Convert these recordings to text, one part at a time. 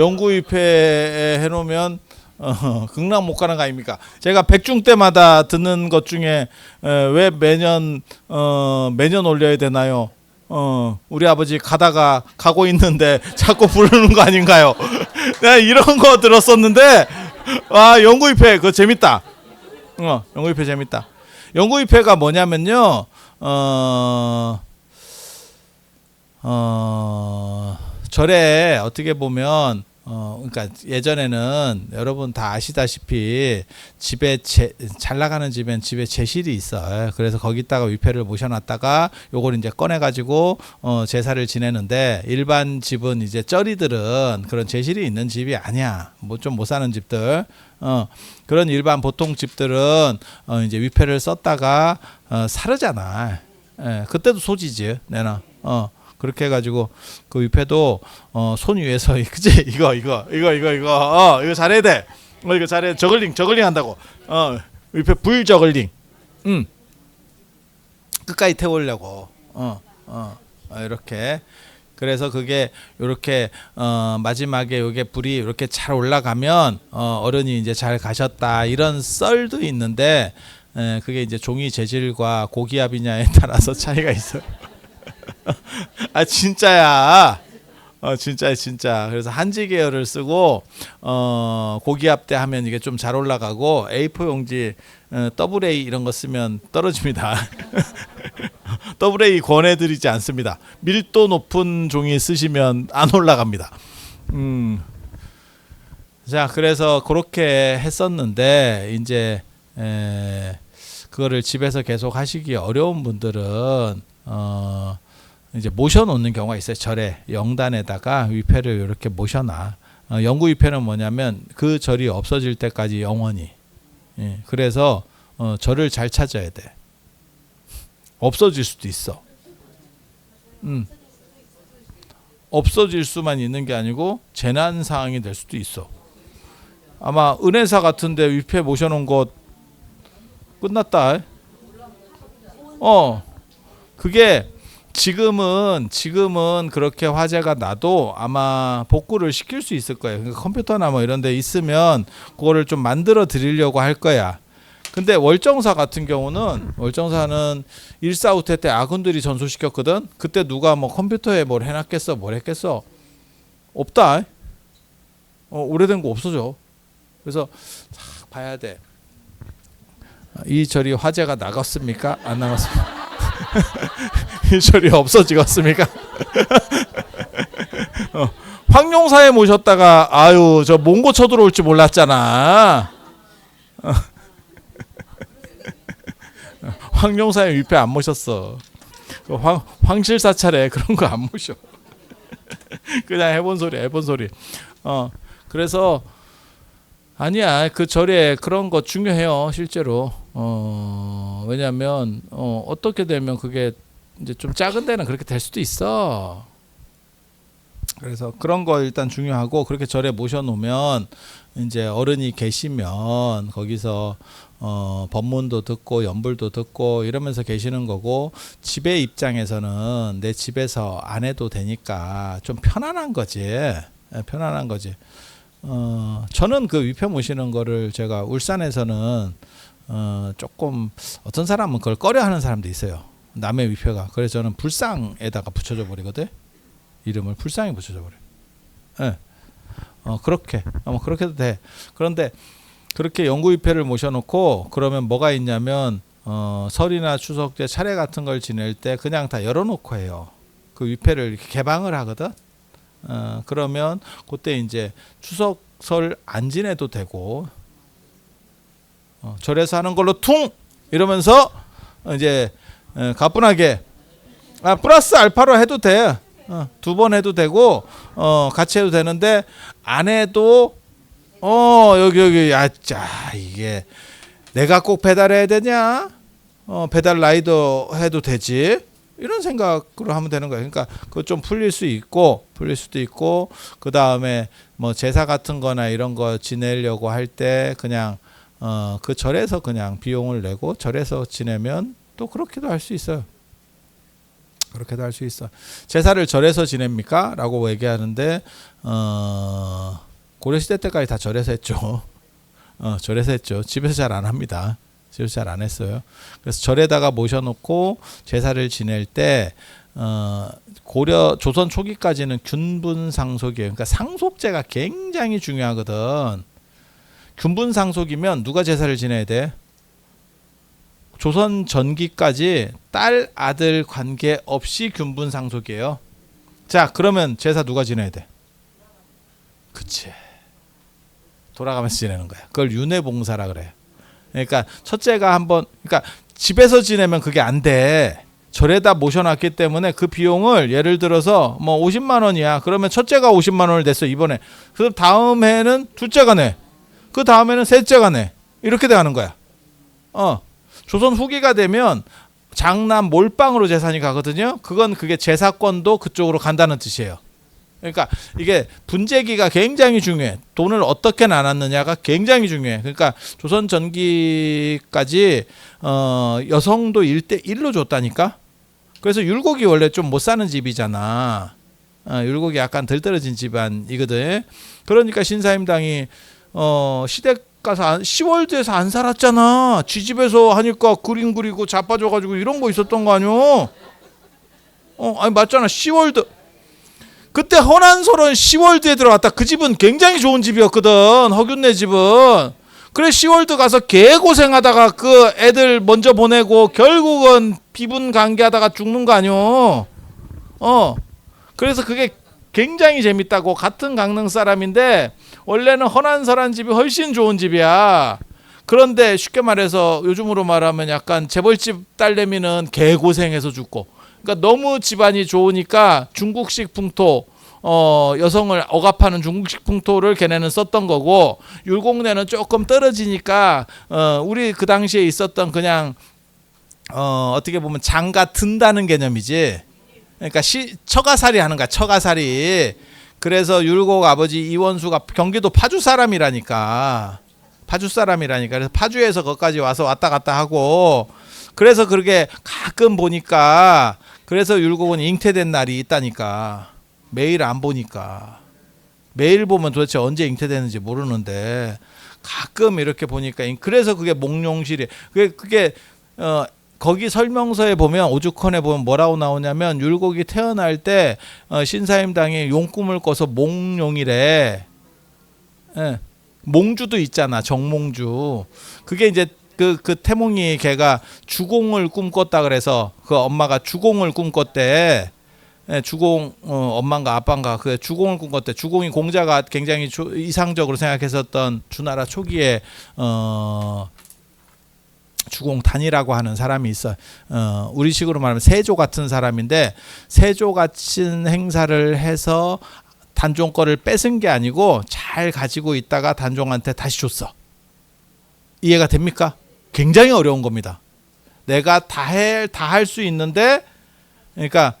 영구 입회 해놓으면 어, 극락 못 가는 거 아닙니까? 제가 백중 때마다 듣는 것 중에 에, 왜 매년 어, 매년 올려야 되나요? 어, 우리 아버지 가다가 가고 있는데 자꾸 부르는 거 아닌가요? 내가 이런 거 들었었는데 와 영구 입회 그거 재밌다. 어, 영구 입회 재밌다. 영구 입회가 뭐냐면요. 어, 어, 절에 어떻게 보면 어 그러니까 예전에는 여러분 다 아시다시피 집에 제, 잘 나가는 집엔 집에 제실이 있어요. 그래서 거기다가 위패를 모셔놨다가 요걸 이제 꺼내 가지고 어 제사를 지내는데 일반 집은 이제 쩌리들은 그런 제실이 있는 집이 아니야. 뭐 좀 못 사는 집들 어 그런 일반 보통 집들은 어 이제 위패를 썼다가 어 사르잖아. 예, 그때도 소지지 내나 어 그렇게 해가지고 그 위패도 어, 손 위에서 그지 이거 이거 이거 이거 이거 어 이거 잘해야 돼. 어 이거 잘해 저글링 저글링 한다고. 어 위패 불 저글링. 음 끝까지 태우려고. 어 어, 어, 이렇게. 그래서 그게 이렇게 어 마지막에 요게 불이 이렇게 잘 올라가면 어 어른이 이제 잘 가셨다 이런 썰도 있는데 에, 그게 이제 종이 재질과 고기압이냐에 따라서 차이가 있어요. 아 진짜야. 어 진짜 진짜. 그래서 한지 계열을 쓰고 어 고기압 때 하면 이게 좀 잘 올라가고 A4 용지 어, AA 이런 거 쓰면 떨어집니다. AA 권해드리지 않습니다. 밀도 높은 종이 쓰시면 안 올라갑니다. 음. 자 그래서 그렇게 했었는데 이제 에, 그거를 집에서 계속 하시기 어려운 분들은 어. 이제 모셔놓는 경우가 있어요. 절에 영단에다가 위패를 이렇게 모셔놔. 어, 영구 위패는 뭐냐면 그 절이 없어질 때까지 영원히. 예, 그래서 어, 절을 잘 찾아야 돼. 없어질 수도 있어. 음. 없어질 수만 있는 게 아니고 재난 상황이 될 수도 있어. 아마 은혜사 같은데 위패 모셔놓은 거 끝났다. 어, 그게 지금은 지금은 그렇게 화재가 나도 아마 복구를 시킬 수 있을 거예요. 그러니까 컴퓨터나 뭐 이런 데 있으면 그거를 좀 만들어 드리려고 할 거야. 근데 월정사 같은 경우는 월정사는 일사후퇴 때 아군들이 전소시켰거든. 그때 누가 뭐 컴퓨터에 뭘 해놨겠어, 뭘 했겠어? 없다. 어, 오래된 거 없어져. 그래서 딱 봐야 돼. 이 절이 화재가 나갔습니까? 안 나갔습니까? 이 절이 없어지겠습니까? 어, 황룡사에 모셨다가 아유 저 몽고 쳐들어올 줄 몰랐잖아. 어. 황룡사에 위패 안 모셨어. 그황 황실사 차례 그런 거 안 모셔. 그냥 해본 소리 해본 소리. 어 그래서 아니야 그 절에 그런 거 중요해요 실제로. 어 왜냐하면 어 어떻게 되면 그게 이제 좀 작은 데는 그렇게 될 수도 있어. 그래서 그런 거 일단 중요하고 그렇게 절에 모셔놓으면 이제 어른이 계시면 거기서 어 법문도 듣고 연불도 듣고 이러면서 계시는 거고 집의 입장에서는 내 집에서 안 해도 되니까 좀 편안한 거지 예, 편안한 거지 어 저는 그 위패 모시는 거를 제가 울산에서는 어 조금 어떤 사람은 그걸 꺼려하는 사람도 있어요. 남의 위패가. 그래서 저는 불상에다가 붙여줘 버리거든. 이름을 불상에 붙여줘 버려. 예. 어 그렇게. 아마 그렇게도 돼. 그런데 그렇게 영구 위패를 모셔놓고 그러면 뭐가 있냐면 어 설이나 추석 때 차례 같은 걸 지낼 때 그냥 다 열어놓고 해요. 그 위패를 이렇게 개방을 하거든. 어 그러면 그때 이제 추석 설 안 지내도 되고 어, 절에서 하는 걸로 퉁 이러면서 어, 이제 어, 가뿐하게 아 플러스 알파로 해도 돼. 어, 두번 해도 되고 어, 같이 해도 되는데 안 해도 어 여기 여기 야자 이게 내가 꼭 배달해야 되냐? 어 배달 라이더 해도 되지. 이런 생각으로 하면 되는 거예요. 그러니까 그거 좀 풀릴 수 있고 풀릴 수도 있고 그 다음에 뭐 제사 같은 거나 이런 거 지내려고 할 때 그냥 어 그 절에서 그냥 비용을 내고 절에서 지내면 또 그렇게도 할 수 있어요. 그렇게도 할 수 있어. 제사를 절에서 지냅니까? 라고 얘기하는데 어, 고려 시대 때까지 다 절에서 했죠. 어, 절에서 했죠. 집에서 잘 안 합니다. 집에서 잘 안 했어요. 그래서 절에다가 모셔놓고 제사를 지낼 때 어, 고려 조선 초기까지는 균분 상속이에요. 그러니까 상속제가 굉장히 중요하거든. 균분 상속이면 누가 제사를 지내야 돼? 조선 전기까지 딸 아들 관계 없이 균분 상속이에요. 자, 그러면 제사 누가 지내야 돼? 그치. 돌아가면서 지내는 거야. 그걸 윤회봉사라 그래요. 그러니까 첫째가 한번 그러니까 집에서 지내면 그게 안 돼. 절에다 모셔놨기 때문에 그 비용을 예를 들어서 뭐 50만 원이야. 그러면 첫째가 50만 원을 냈어 이번에. 그 다음 해는 둘째가 내. 그 다음에는 셋째가 내. 이렇게 돼가는 거야. 어. 조선 후기가 되면 장남 몰빵으로 재산이 가거든요. 그건 그게 제사권도 그쪽으로 간다는 뜻이에요. 그러니까 이게 분재기가 굉장히 중요해. 돈을 어떻게 나눴느냐가 굉장히 중요해. 그러니까 조선 전기까지 어 여성도 1대 1로 줬다니까. 그래서 율곡이 원래 좀 못 사는 집이잖아. 어, 율곡이 약간 덜 떨어진 집안이거든. 그러니까 신사임당이 어 시댁 가서 안, 시월드에서 안 살았잖아. 지 집에서 하니까 그림 그리고 자빠져가지고 이런 거 있었던 거 아니오? 어, 아니 맞잖아. 시월드. 그때 허난설은 시월드에 들어갔다. 그 집은 굉장히 좋은 집이었거든. 허균네 집은. 그래 시월드 가서 개고생하다가 그 애들 먼저 보내고 결국은 비분 관계하다가 죽는 거 아니오? 어. 그래서 그게 굉장히 재밌다고 같은 강릉 사람인데 원래는 허난설한 집이 훨씬 좋은 집이야. 그런데 쉽게 말해서 요즘으로 말하면 약간 재벌집 딸내미는 개고생해서 죽고. 그러니까 너무 집안이 좋으니까 중국식 풍토 어 여성을 억압하는 중국식 풍토를 걔네는 썼던 거고 율곡내는 조금 떨어지니까 어 우리 그 당시에 있었던 그냥 어 어떻게 보면 장가 든다는 개념이지. 그러니까 시 처가살이 하는 거야. 처가살이. 그래서 율곡 아버지 이원수가 경기도 파주 사람이라니까. 파주 사람이라니까. 그래서 파주에서 거기까지 와서 왔다 갔다 하고 그래서 그렇게 가끔 보니까 그래서 율곡은 잉태된 날이 있다니까. 매일 안 보니까. 매일 보면 도대체 언제 잉태되는지 모르는데 가끔 이렇게 보니까 그래서 그게 몽룡실이 그게 그게 어 거기 설명서에 보면 오죽헌에 보면 뭐라고 나오냐면 율곡이 태어날 때 어, 신사임당이 용꿈을 꿔서 몽룡이래. 예. 몽주도 있잖아 정몽주. 그게 이제 그, 그 태몽이 걔가 주공을 꿈꿨다 그래서 그 엄마가 주공을 꿈꿨대. 예, 주공 어, 엄마인가 아빠인가 그 주공을 꿈꿨대. 주공이 공자가 굉장히 조, 이상적으로 생각했었던 주나라 초기에 어 주공 단이라고 하는 사람이 있어. 어, 우리식으로 말하면 세조 같은 사람인데 세조 같은 행사를 해서 단종 거를 뺏은 게 아니고 잘 가지고 있다가 단종한테 다시 줬어. 이해가 됩니까? 굉장히 어려운 겁니다. 내가 다 해 다 할 수 있는데 그러니까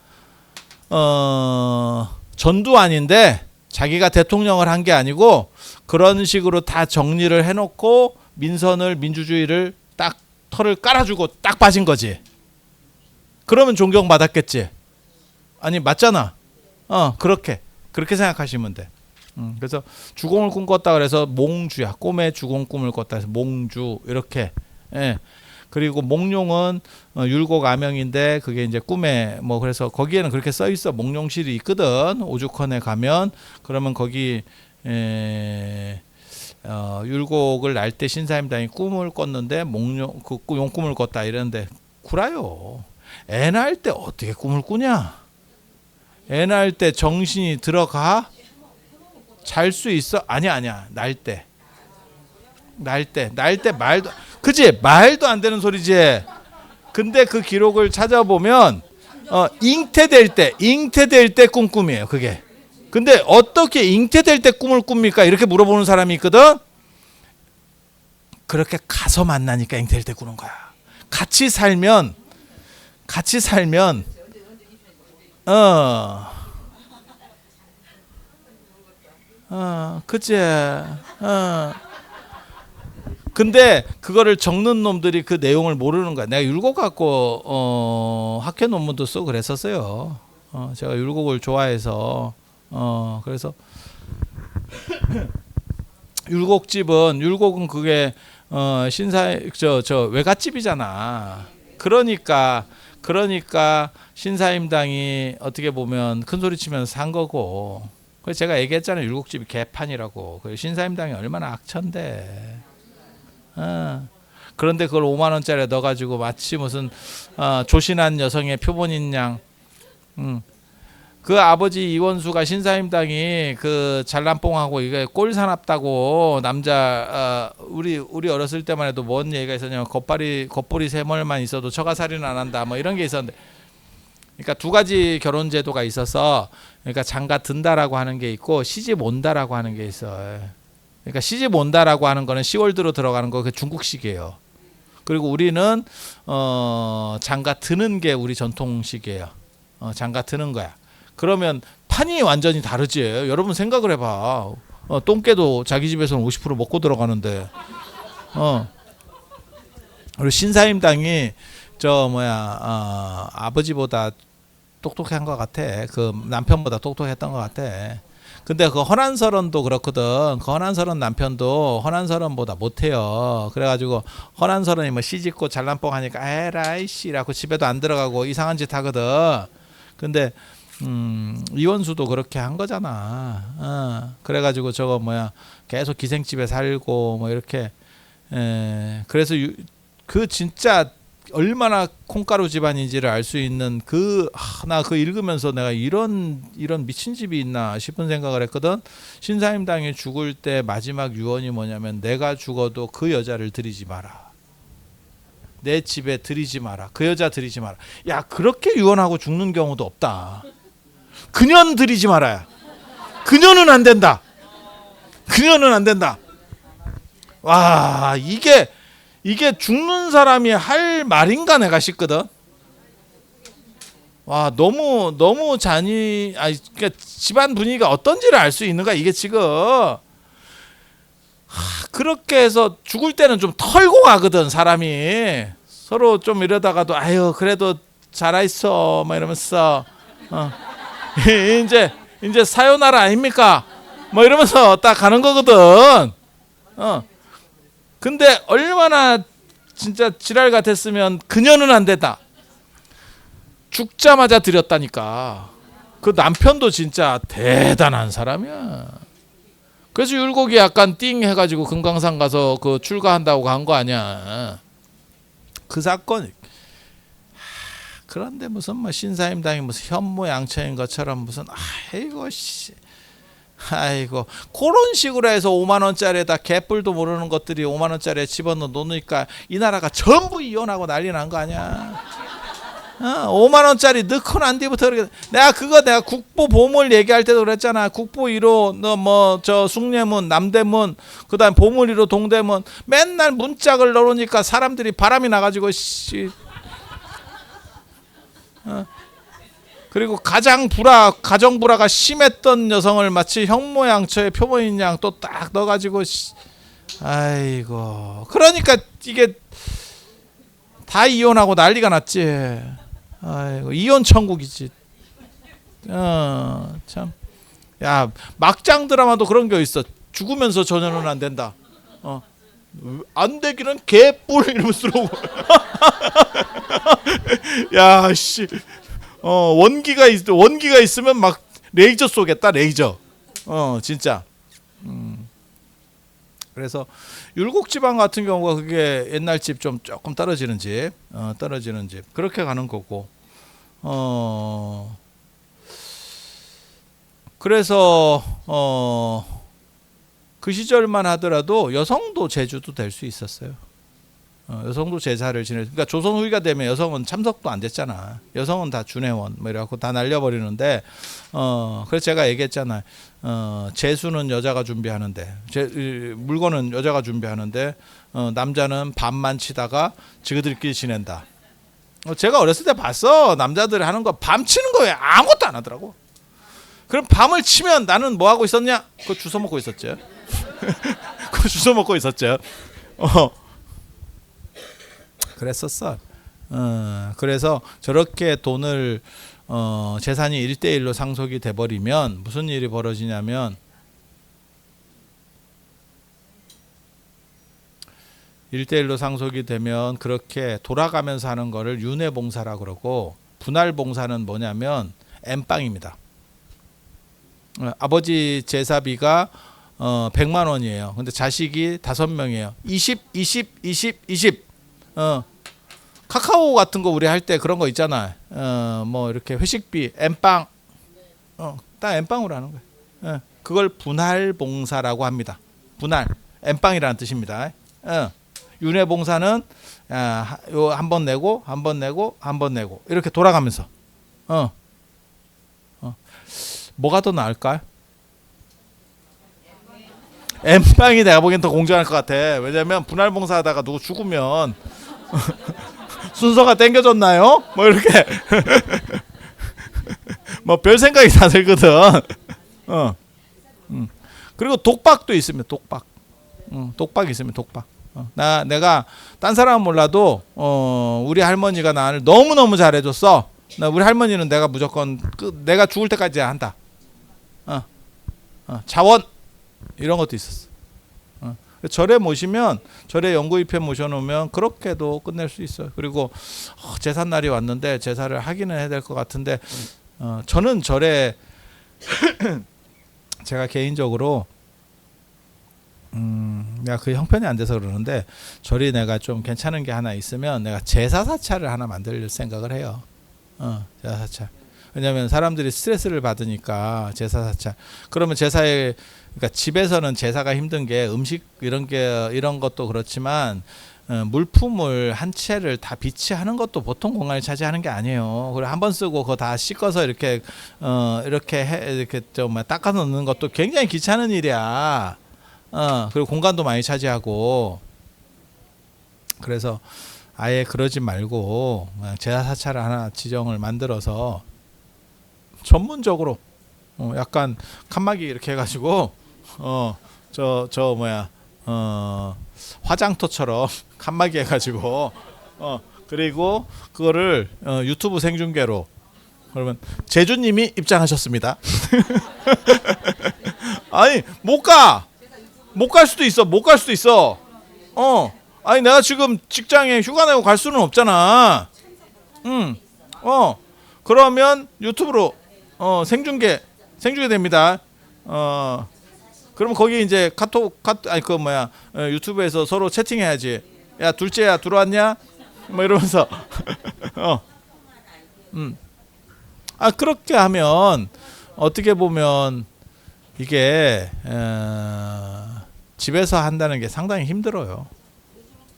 어 전두환인데 자기가 대통령을 한 게 아니고 그런 식으로 다 정리를 해놓고 민선을 민주주의를 딱 털을 깔아주고 딱 빠진 거지. 그러면 존경받았겠지. 아니 맞잖아. 어 그렇게 그렇게 생각하시면 돼. 음, 그래서 주공을 꿈꿨다 그래서 몽주야. 꿈에 주공 꿈을 꿨다 해서 몽주 이렇게. 예. 그리고 몽룡은 어, 율곡 아명인데 그게 이제 꿈에 뭐 그래서 거기에는 그렇게 써 있어. 몽룡실이 있거든. 오죽헌에 가면 그러면 거기 에 어, 율곡을 날 때 신사임당이 꿈을 꿨는데 몽룡 그 꿈- 용꿈을 꿨다 이러는데 구라요. 애 낳을 때 어떻게 꿈을 꾸냐? 애 낳을 때 정신이 들어가? 잘 수 있어? 아니야 아니야 날 때. 날 때. 날 때 말도 그지? 말도 안 되는 소리지. 근데 그 기록을 찾아보면 어, 잉태될 때 잉태될 때 꿈꿈이에요 그게. 근데 어떻게 잉태될 때 꿈을 꿉니까? 이렇게 물어보는 사람이 있거든. 그렇게 가서 만나니까 잉태될 때 꾸는 거야. 같이 살면 같이 살면 어. 어, 그치. 어. 근데 그거를 적는 놈들이 그 내용을 모르는 거야. 내가 율곡 갖고 어, 학회 논문도 쓰고 그랬었어요. 어, 제가 율곡을 좋아해서 어, 그래서 율곡집은 율곡은 그게 어, 신사 저 저 외갓집이잖아. 그러니까 그러니까 신사임당이 어떻게 보면 큰 소리 치면서 산 거고. 그래서 제가 얘기했잖아요. 율곡집이 개판이라고. 그 신사임당이 얼마나 악천데. 어. 그런데 그걸 5만 원짜리 넣어가지고 마치 무슨 어, 조신한 여성의 표본인 양. 음. 그 아버지 이원수가 신사임당이 그 잘남뽕하고 이게 꼴 사납다고 남자 어, 우리 우리 어렸을 때만 해도 뭔 얘기가 있었냐면 겉발이 겉보리 세멀만 있어도 처가살이는 안 한다 뭐 이런 게 있었는데 그러니까 두 가지 결혼 제도가 있어서 그러니까 장가 든다라고 하는 게 있고 시집 온다라고 하는 게 있어요. 그러니까 시집 온다라고 하는 거는 10월드로 들어가는 거 그 중국식이에요. 그리고 우리는 어 장가 드는 게 우리 전통식이에요. 어 장가 드는 거야. 그러면 판이 완전히 다르지. 여러분 생각을 해봐. 어, 똥개도 자기 집에서는 50% 먹고 들어가는데. 어. 그리고 신사임당이 저 뭐야 어, 아버지보다 똑똑한 것 같아. 그 남편보다 똑똑했던 것 같아. 근데 그 허난설원도 그렇거든. 그 허난설원 남편도 허난설원보다 못해요. 그래가지고 허난설원이 뭐 시집고 잘난뽕 하니까 에라이 씨라고 집에도 안 들어가고 이상한 짓 하거든. 근데 음, 이원수도 그렇게 한 거잖아. 어, 그래가지고 저거 뭐야 계속 기생집에 살고 뭐 이렇게. 에, 그래서 유, 그 진짜 얼마나 콩가루 집안인지를 알 수 있는 그나그 읽으면서 내가 이런 이런 미친 집이 있나 싶은 생각을 했거든. 신사임당이 죽을 때 마지막 유언이 뭐냐면 내가 죽어도 그 여자를 들이지 마라. 내 집에 들이지 마라. 그 여자 들이지 마라. 야 그렇게 유언하고 죽는 경우도 없다. 그년 들이지 말아야. 그녀는 안 된다. 그녀는 안 된다. 와 이게 이게 죽는 사람이 할 말인가 내가 싶거든. 와 너무 너무 잔이 아 그러니까 집안 분위기가 어떤지를 알 수 있는 거야 이게 지금 하, 그렇게 해서 죽을 때는 좀 털고 가거든 사람이 서로 좀 이러다가도 아유 그래도 잘하 있어 막 이러면서 어. 이제 이제 사요나라 아닙니까 뭐 이러면서 딱 가는 거거든 어 근데 얼마나 진짜 지랄 같았으면 그녀는 안 됐다. 죽자마자 드렸다니까. 그 남편도 진짜 대단한 사람이야. 그래서 율곡이 약간 띵 해가지고 금강산 가서 그 출가한다고 간 거 아니야. 그 사건. 하, 그런데 무슨 뭐 신사임당이 무슨 현모양처인 것처럼 무슨 아이고 씨. 아이고 그런 식으로 해서 5만 원짜리에다 개뿔도 모르는 것들이 5만 원짜리에 집어넣어 놓으니까 이 나라가 전부 이혼하고 난리 난 거 아니야. 어, 5만 원짜리 넣고 난 뒤부터 그렇게 내가 그거 내가 국보 보물 얘기할 때도 그랬잖아. 국보 1호 너 뭐 저 숭례문 남대문 그다음 보물 1호 동대문 맨날 문짝을 넣으니까 사람들이 바람이 나 가지고 씨. 어. 그리고 가장 불화 가정 불화가 심했던 여성을 마치 형모양처의 표본인 양 또 딱 넣어가지고 씨, 아이고. 그러니까 이게 다 이혼하고 난리가 났지. 아이고 이혼 천국이지. 어 참 야 막장 드라마도 그런 게 있어. 죽으면서 전혀는 안 된다. 어 안 되기는 개뿔 이러면서 쓰러고 야씨. 어 원기가 있 원기가 있으면 막 레이저 쏘겠다 레이저. 어 진짜. 음. 그래서 율곡 지방 같은 경우가 그게 옛날 집 좀 조금 떨어지는 집 어, 떨어지는 집. 그렇게 가는 거고. 어. 그래서 어 그 시절만 하더라도 여성도 제주도 될 수 있었어요. 어, 여성도 제사를 지내. 그러니까 조선 후기가 되면 여성은 참석도 안 됐잖아. 여성은 다 준회원 뭐 이래갖고 다 날려버리는데 어 그래서 제가 얘기했잖아. 어 제수는 여자가 준비하는데 제 이, 물건은 여자가 준비하는데 어 남자는 밤만 치다가 지그들끼리 지낸다. 어, 제가 어렸을 때 봤어 남자들이 하는 거 밤 치는 거에 아무것도 안 하더라고. 그럼 밤을 치면 나는 뭐 하고 있었냐? 그거 주워 먹고 있었죠. 그거 주워 먹고 있었죠. 어. 그랬었어. 어, 그래서 저렇게 돈을 어, 재산이 1대1로 상속이 돼 버리면 무슨 일이 벌어지냐면 1대1로 상속이 되면 그렇게 돌아가면서 하는 거를 윤회 봉사라 그러고 분할 봉사는 뭐냐면 엠빵입니다. 어, 아버지 제사비가 어 100만 원이에요. 근데 자식이 다섯 명이에요. 20 20 20 20. 어 카카오 같은 거 우리 할 때 그런 거 있잖아. 어 뭐 이렇게 회식비 엠빵 어 딱 엠빵으로 하는 거예요. 어, 그걸 분할 봉사라고 합니다. 분할 엠빵이라는 뜻입니다. 어. 윤회 봉사는 아, 요한 번 내고 한 번 내고 한 번 내고 이렇게 돌아가면서 어. 어. 뭐가 더 나을까요? 엠빵이 내가 보기엔 더 공정할 것 같아. 왜냐면 분할 봉사하다가 누구 죽으면 순서가 땡겨졌나요? 뭐 이렇게 뭐 별 생각이 다 들거든. 어. 음. 그리고 독박도 있습니다. 독박. 음, 독박 있으면 독박. 어. 나 내가 딴 사람은 몰라도 어, 우리 할머니가 나를 너무 너무 잘해줬어. 나 우리 할머니는 내가 무조건 그, 내가 죽을 때까지 한다. 어. 어, 자원 이런 것도 있었어. 어. 절에 모시면 절에 연구입회 모셔놓으면 그렇게도 끝낼 수 있어요. 그리고 어, 제삿 날이 왔는데 제사를 하기는 해야 될 것 같은데 어, 저는 절에 제가 개인적으로 음, 내가 그 형편이 안 돼서 그러는데 절이 내가 좀 괜찮은 게 하나 있으면 내가 제사 사찰을 하나 만들 생각을 해요. 어, 제사 사찰. 왜냐하면 사람들이 스트레스를 받으니까 제사 사찰. 그러면 제사에 그러니까 집에서는 제사가 힘든 게 음식 이런 게 이런 것도 그렇지만 어, 물품을 한 채를 다 비치하는 것도 보통 공간을 차지하는 게 아니에요. 그리고 한 번 쓰고 그거 다 씻어서 이렇게 어 이렇게 해 이렇게 좀 닦아 놓는 것도 굉장히 귀찮은 일이야. 어 그리고 공간도 많이 차지하고 그래서 아예 그러지 말고 제사 사찰을 하나 지정을 만들어서 전문적으로 어 약간 칸막이 이렇게 해가지고 어저저 뭐야 어 화장터처럼 칸막이 해가지고 어 그리고 그거를 어, 유튜브 생중계로 그러면 제주님이 입장하셨습니다. 아니 못 가. 못 갈 수도 있어. 못 갈 수도 있어. 어. 아니 내가 지금 직장에 휴가 내고 갈 수는 없잖아. 응. 어. 그러면 유튜브로 어 생중계 생중계 됩니다. 어. 그러면 거기 이제 카톡 카톡 아니 그 뭐야 어, 유튜브에서 서로 채팅해야지. 야 둘째야 들어왔냐? 뭐 이러면서 어. 음. 아 그렇게 하면 어떻게 보면 이게 어, 집에서 한다는 게 상당히 힘들어요.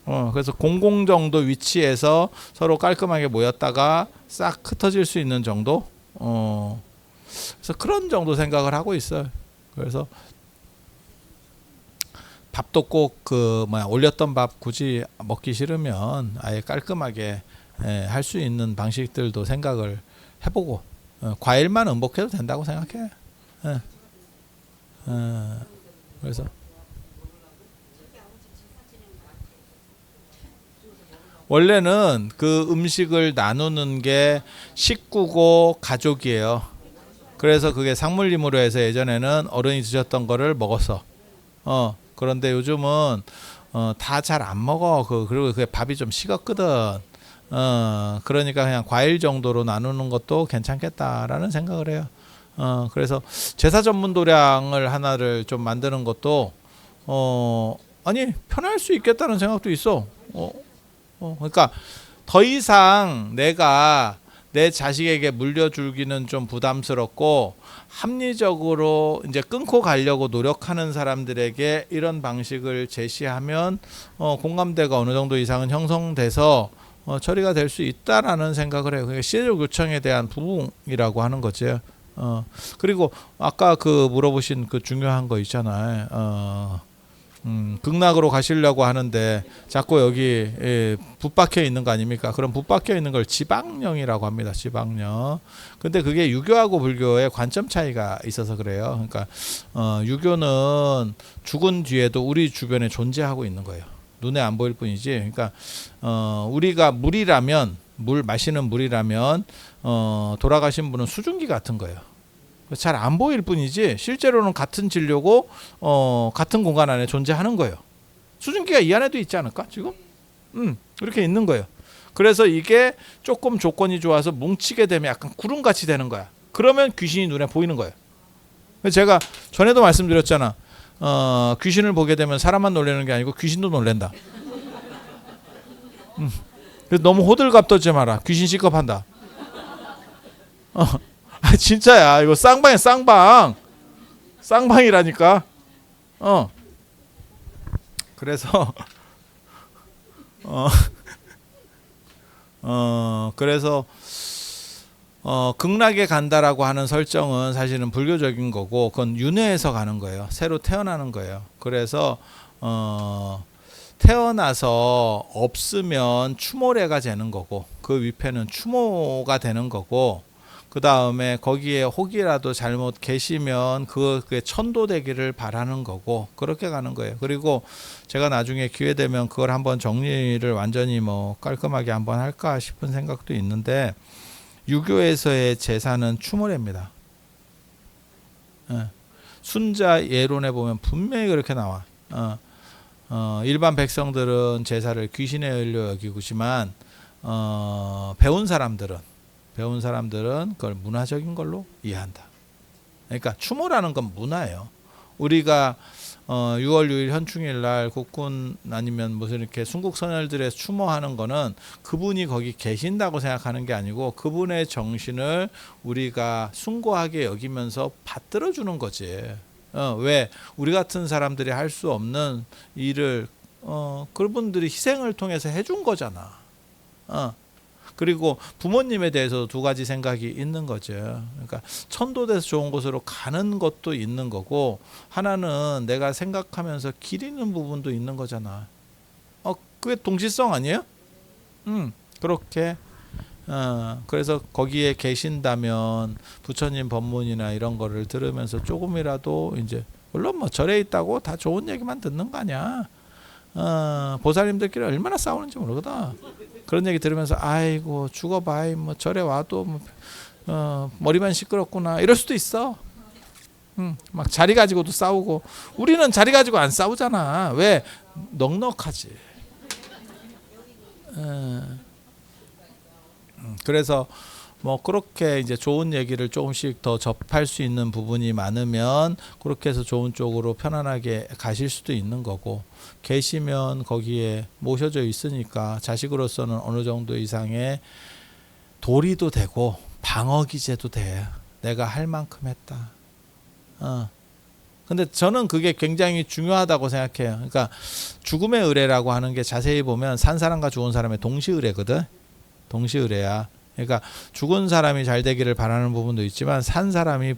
어, 그래서 공공 정도 위치에서 서로 깔끔하게 모였다가 싹 흩어질 수 있는 정도. 어, 그래서 그런 정도 생각을 하고 있어요. 그래서 밥도 꼭 그 뭐야 올렸던 밥 굳이 먹기 싫으면 아예 깔끔하게 예, 할수 있는 방식들도 생각을 해보고 어, 과일만 음복해도 된다고 생각해. 예. 어, 그래서 원래는 그 음식을 나누는 게 식구고 가족이에요. 그래서 그게 상물림으로 해서 예전에는 어른이 드셨던 거를 먹었어. 어 그런데 요즘은 어, 다 잘 안 먹어. 그 그리고 그게 밥이 좀 식었거든. 어 그러니까 그냥 과일 정도로 나누는 것도 괜찮겠다라는 생각을 해요. 어 그래서 제사 전문 도량을 하나를 좀 만드는 것도 어 아니 편할 수 있겠다는 생각도 있어. 어, 어 그러니까 더 이상 내가 내 자식에게 물려주기는 좀 부담스럽고 합리적으로 이제 끊고 가려고 노력하는 사람들에게 이런 방식을 제시하면 어, 공감대가 어느 정도 이상은 형성돼서 어, 처리가 될 수 있다라는 생각을 해요. 그러니까 시대적 요청에 대한 부응이라고 하는 거죠. 어, 그리고 아까 그 물어보신 그 중요한 거 있잖아요. 어, 음, 극락으로 가시려고 하는데 자꾸 여기 예, 붙박혀 있는 거 아닙니까? 그럼 붙박혀 있는 걸 지방령이라고 합니다. 지방령. 근데 그게 유교하고 불교의 관점 차이가 있어서 그래요. 그러니까 어, 유교는 죽은 뒤에도 우리 주변에 존재하고 있는 거예요. 눈에 안 보일 뿐이지. 그러니까 어 우리가 물이라면 물 마시는 물이라면 어 돌아가신 분은 수증기 같은 거예요. 잘 안 보일 뿐이지 실제로는 같은 진료고 어 같은 공간 안에 존재하는 거예요. 수증기가 이 안에도 있지 않을까 지금? 음 이렇게 있는 거예요. 그래서 이게 조금 조건이 좋아서 뭉치게 되면 약간 구름 같이 되는 거야. 그러면 귀신이 눈에 보이는 거예요. 제가 전에도 말씀드렸잖아. 어, 귀신을 보게 되면 사람만 놀라는 게 아니고 귀신도 놀랜다. 음. 너무 호들갑 떨지 마라. 귀신 시급한다. 어, 아 진짜야. 이거 쌍방이야 쌍방. 쌍방이라니까. 어. 그래서 어, 어 그래서 어 극락에 간다라고 하는 설정은 사실은 불교적인 거고 그건 윤회에서 가는 거예요. 새로 태어나는 거예요. 그래서 어 태어나서 없으면 추모래가 되는 거고 그 위패는 추모가 되는 거고 그 다음에 거기에 혹이라도 잘못 계시면 그 그게 천도되기를 바라는 거고 그렇게 가는 거예요. 그리고 제가 나중에 기회 되면 그걸 한번 정리를 완전히 뭐 깔끔하게 한번 할까 싶은 생각도 있는데 유교에서의 제사는 추모래입니다. 예. 순자 예론에 보면 분명히 그렇게 나와. 어, 어, 일반 백성들은 제사를 귀신의 연료 여기고지만 어, 배운 사람들은 배운 사람들은 그걸 문화적인 걸로 이해한다. 그러니까 추모라는 건 문화예요. 우리가 어, 6월 6일 현충일 날 국군 아니면 무슨 이렇게 순국 선열들의 추모하는 거는 그분이 거기 계신다고 생각하는 게 아니고 그분의 정신을 우리가 숭고하게 여기면서 받들어 주는 거지. 어, 왜 우리 같은 사람들이 할 수 없는 일을 어, 그분들이 희생을 통해서 해준 거잖아. 어. 그리고 부모님에 대해서 두 가지 생각이 있는 거죠. 그러니까 천도돼서 좋은 곳으로 가는 것도 있는 거고 하나는 내가 생각하면서 기리는 부분도 있는 거잖아. 어, 그게 동시성 아니에요? 음, 그렇게 어, 그래서 거기에 계신다면 부처님 법문이나 이런 거를 들으면서 조금이라도 이제 물론 뭐 절에 있다고 다 좋은 얘기만 듣는 거 아니야. 어, 보살님들끼리 얼마나 싸우는지 모르거든. 그런 얘기 들으면서 아이고 죽어봐 뭐 절에 와도 뭐, 어, 머리만 시끄럽구나 이럴 수도 있어. 음, 막 자리 가지고도 싸우고 우리는 자리 가지고 안 싸우잖아. 왜 넉넉하지. 어, 음, 그래서 뭐 그렇게 이제 좋은 얘기를 조금씩 더 접할 수 있는 부분이 많으면 그렇게 해서 좋은 쪽으로 편안하게 가실 수도 있는 거고 계시면 거기에 모셔져 있으니까 자식으로서는 어느 정도 이상의 도리도 되고 방어 기제도 돼. 내가 할 만큼 했다. 어. 근데 저는 그게 굉장히 중요하다고 생각해요. 그러니까 죽음의 의뢰라고 하는 게 자세히 보면 산 사람과 죽은 사람의 동시 의뢰거든. 동시 의뢰야. 그러니까 죽은 사람이 잘 되기를 바라는 부분도 있지만 산 사람이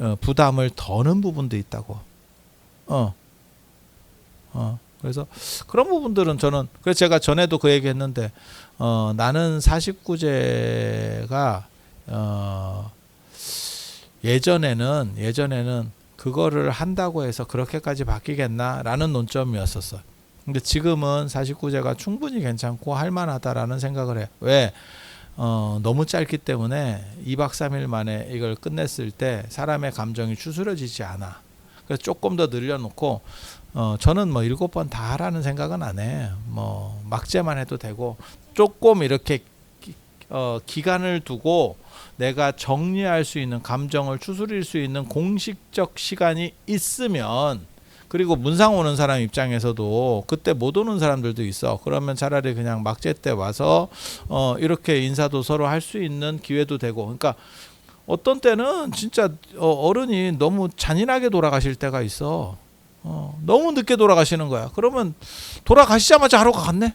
어, 부담을 더는 부분도 있다고. 어. 어. 그래서 그런 부분들은 저는 그래서 제가 전에도 그 얘기했는데 어, 나는 49제가 어, 예전에는 예전에는 그거를 한다고 해서 그렇게까지 바뀌겠나라는 논점이었었어. 근데 지금은 49제가 충분히 괜찮고 할만하다라는 생각을 해. 왜? 어, 너무 짧기 때문에 2박 3일 만에 이걸 끝냈을 때 사람의 감정이 추스려지지 않아. 그래서 조금 더 늘려놓고 어, 저는 뭐 일곱 번 다 하라는 생각은 안 해. 뭐 막재만 해도 되고 조금 이렇게 기, 어, 기간을 두고 내가 정리할 수 있는 감정을 추스릴 수 있는 공식적 시간이 있으면 그리고 문상 오는 사람 입장에서도 그때 못 오는 사람들도 있어. 그러면 차라리 그냥 막제 때 와서 어 이렇게 인사도 서로 할 수 있는 기회도 되고. 그러니까 어떤 때는 진짜 어, 어른이 너무 잔인하게 돌아가실 때가 있어. 어, 너무 늦게 돌아가시는 거야. 그러면 돌아가시자마자 하루가 갔네.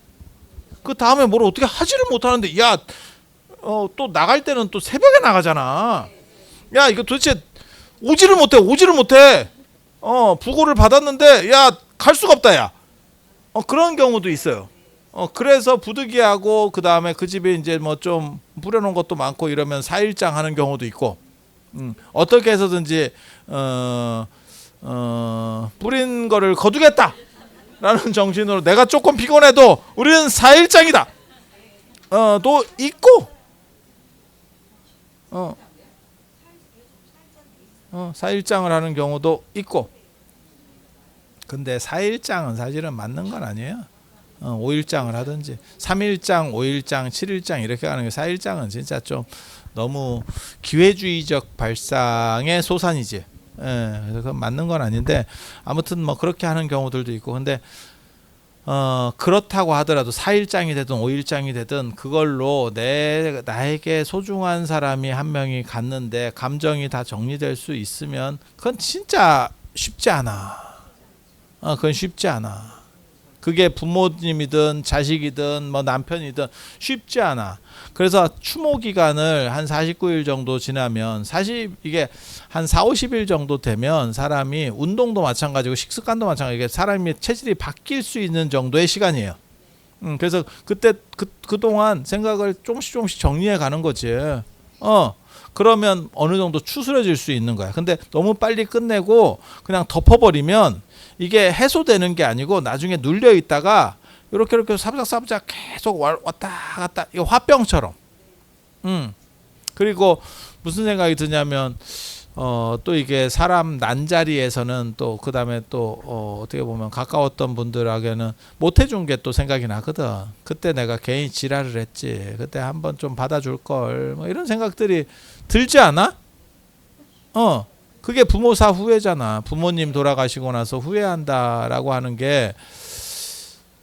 그 다음에 뭘 어떻게 하지를 못하는데 야, 어, 또 나갈 때는 또 새벽에 나가잖아. 야, 이거 도대체 오지를 못해, 오지를 못해. 어, 부고를 받았는데 야, 갈 수가 없다, 야. 어, 그런 경우도 있어요. 어, 그래서 부득이하고 그 다음에 그 집에 이제 뭐 좀 뿌려놓은 것도 많고 이러면 사일장 하는 경우도 있고, 음, 어떻게 해서든지 어, 어, 뿌린 거를 거두겠다. 라는 정신으로 내가 조금 피곤해도 우리는 4일장이다. 어, 또 있고 어. 어, 4일장을 하는 경우도 있고 근데 4일장은 사실은 맞는 건 아니에요. 어, 5일장을 하든지 3일장, 5일장, 7일장 이렇게 하는 게 4일장은 진짜 좀 너무 기회주의적 발상의 소산이지. 예, 그래서 맞는 건 아닌데 아무튼 뭐 그렇게 하는 경우들도 있고 근데 어 그렇다고 하더라도 4일장이 되든 5일장이 되든 그걸로 내 나에게 소중한 사람이 한 명이 갔는데 감정이 다 정리될 수 있으면 그건 진짜 쉽지 않아. 어 그건 쉽지 않아. 그게 부모님이든 자식이든 뭐 남편이든 쉽지 않아. 그래서 추모 기간을 한 49일 정도 지나면 40 이게 한 4, 50일 정도 되면 사람이 운동도 마찬가지고 식습관도 마찬가지고 사람이 체질이 바뀔 수 있는 정도의 시간이에요. 음, 그래서 그때 그 그동안 생각을 조금씩 조금씩 정리해 가는 거지. 어. 그러면 어느 정도 추스려질 수 있는 거야. 근데 너무 빨리 끝내고 그냥 덮어버리면 이게 해소되는 게 아니고 나중에 눌려 있다가 이렇게 이렇게 사부작사부작 계속 와- 왔다 갔다 이거 화병처럼. 음. 그리고 무슨 생각이 드냐면 어 또 이게 사람 난 자리에서는 또 그 다음에 또 어, 어떻게 보면 가까웠던 분들에게는 못 해준 게 또 생각이 나거든. 그때 내가 괜히 지랄을 했지. 그때 한번 좀 받아줄 걸. 뭐 이런 생각들이 들지 않아? 어. 그게 부모 사 후회잖아. 부모님 돌아가시고 나서 후회한다라고 하는 게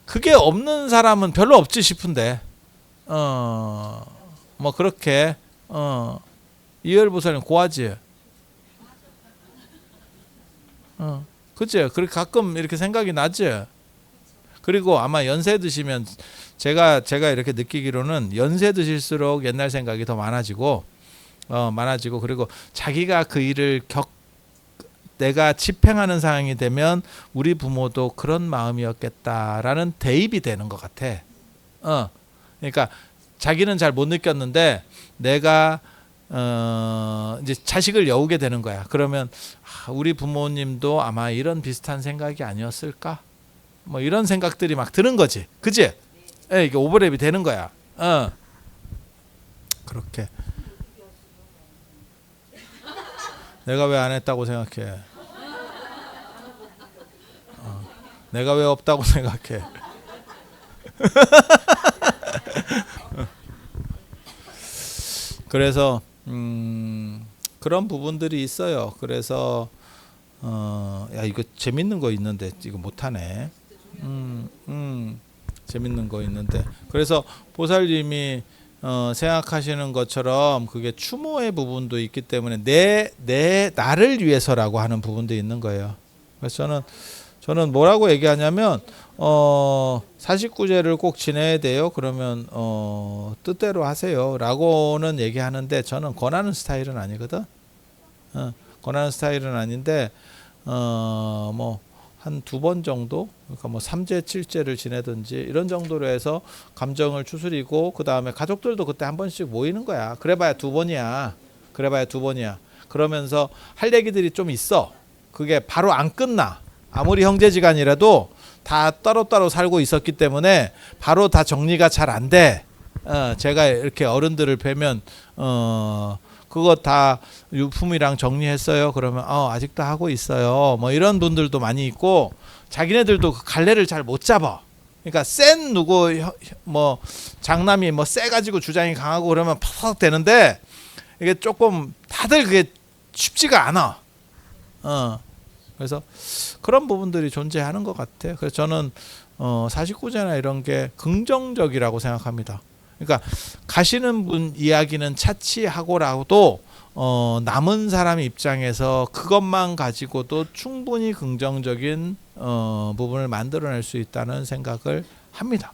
그게 없는 사람은 별로 없지 싶은데. 어. 뭐 그렇게 어. 이열보살은 고하지. 어. 그치? 그렇게 가끔 이렇게 생각이 나지. 그리고 아마 연세 드시면 제가 제가 이렇게 느끼기로는 연세 드실수록 옛날 생각이 더 많아지고 어 많아지고 그리고 자기가 그 일을 겪 내가 집행하는 상황이 되면 우리 부모도 그런 마음이었겠다라는 대입이 되는 것 같아. 어, 그러니까 자기는 잘 못 느꼈는데 내가 어 이제 자식을 여우게 되는 거야. 그러면 아, 우리 부모님도 아마 이런 비슷한 생각이 아니었을까? 뭐 이런 생각들이 막 드는 거지. 그지? 예, 이게 오버랩이 되는 거야. 어. 그렇게. 내가 왜 안 했다고 생각해? 어. 내가 왜 없다고 생각해? 그래서 음, 그런 부분들이 있어요. 그래서 어, 야 이거 재밌는 거 있는데 이거 못하네. 음, 음, 재밌는 거 있는데 그래서 보살님이 어, 생각하시는 것처럼 그게 추모의 부분도 있기 때문에 내 내 나를 위해서라고 하는 부분도 있는 거예요. 그래서 저는 저는 뭐라고 얘기하냐면 어 49제를 꼭 지내야 돼요. 그러면 어 뜻대로 하세요 라고는 얘기하는데 저는 권하는 스타일은 아니거든. 어, 권하는 스타일은 아닌데 어 뭐 한 두 번 정도 그러니까 뭐 삼제 칠제를 지내든지 이런 정도로 해서 감정을 추스리고 그 다음에 가족들도 그때 한 번씩 모이는 거야. 그래 봐야 두 번이야. 그래 봐야 두 번이야. 그러면서 할 얘기들이 좀 있어. 그게 바로 안 끝나. 아무리 형제지간이라도 다 따로따로 살고 있었기 때문에 바로 다 정리가 잘 안 돼. 어, 제가 이렇게 어른들을 뵈면 어 그거 다 유품이랑 정리했어요. 그러면 어 아직도 하고 있어요. 뭐 이런 분들도 많이 있고 자기네들도 그 갈래를 잘 못 잡아. 그러니까 센 누구 뭐 장남이 뭐 세 가지고 주장이 강하고 그러면 팍 되는데 이게 조금 다들 그게 쉽지가 않아. 어. 그래서 그런 부분들이 존재하는 것 같아요. 그래서 저는 어 49제나 이런 게 긍정적이라고 생각합니다. 그러니까 가시는 분 이야기는 차치하고라도 어 남은 사람 입장에서 그것만 가지고도 충분히 긍정적인 어 부분을 만들어낼 수 있다는 생각을 합니다.